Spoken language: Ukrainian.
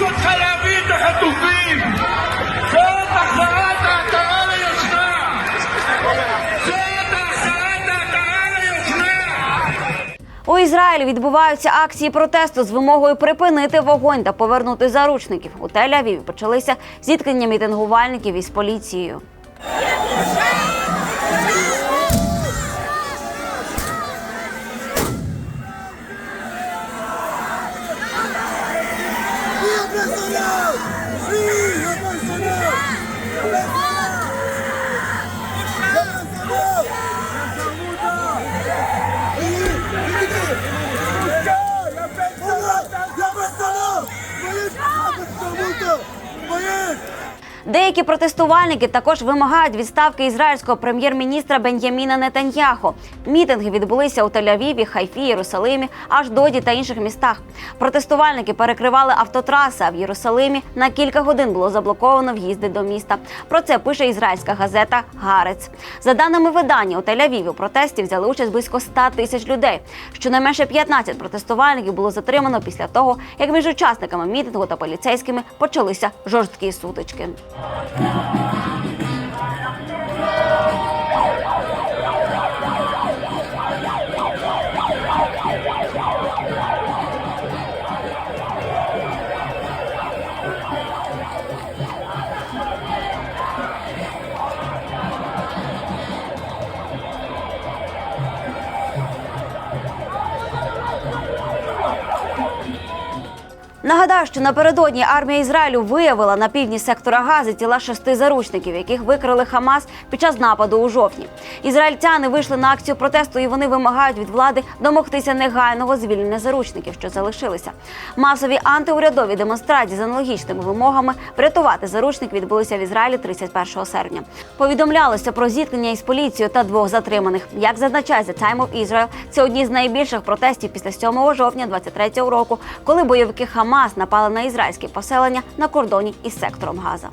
את חייבים את החטופים! זאת החזרת העטרה ליושנה! זאת החזרת העטרה ליושנה! У Ізраїлі відбуваються акції протесту з вимогою припинити вогонь та повернути заручників. У Тель-Авіві почалися зіткнення мітингувальників із поліцією. Деякі протестувальники також вимагають відставки ізраїльського прем'єр-міністра Бен'яміна Нетаньяху. Мітинги відбулися у Тель-Авіві, Хайфі, Єрусалимі, Аждоді та інших містах. Протестувальники перекривали автотраси, а в Єрусалимі на кілька годин було заблоковано в'їзди до міста. Про це пише ізраїльська газета Гарець. За даними видання, у Тель-Авіві у протесті взяли участь близько 100 тисяч людей. Щонайменше 15 протестувальників було затримано після того, як між учасниками мітингу та поліцейськими почалися жорсткі сутички. Oh, Нагадаю, що напередодні армія Ізраїлю виявила на півдні сектора Гази тіла шести заручників, яких викрили Хамас під час нападу у жовтні. Ізраїльтяни вийшли на акцію протесту і вони вимагають від влади домогтися негайного звільнення заручників, що залишилися. Масові антиурядові демонстрації з аналогічними вимогами врятувати заручник відбулися в Ізраїлі 31 серпня. Повідомлялося про зіткнення із поліцією та двох затриманих. Як зазначає The Time of Israel, це одні з найбільших протестів після 7 жовтня 23 року, коли бойовики Хамас напали на ізраїльські поселення на кордоні із сектором Газа.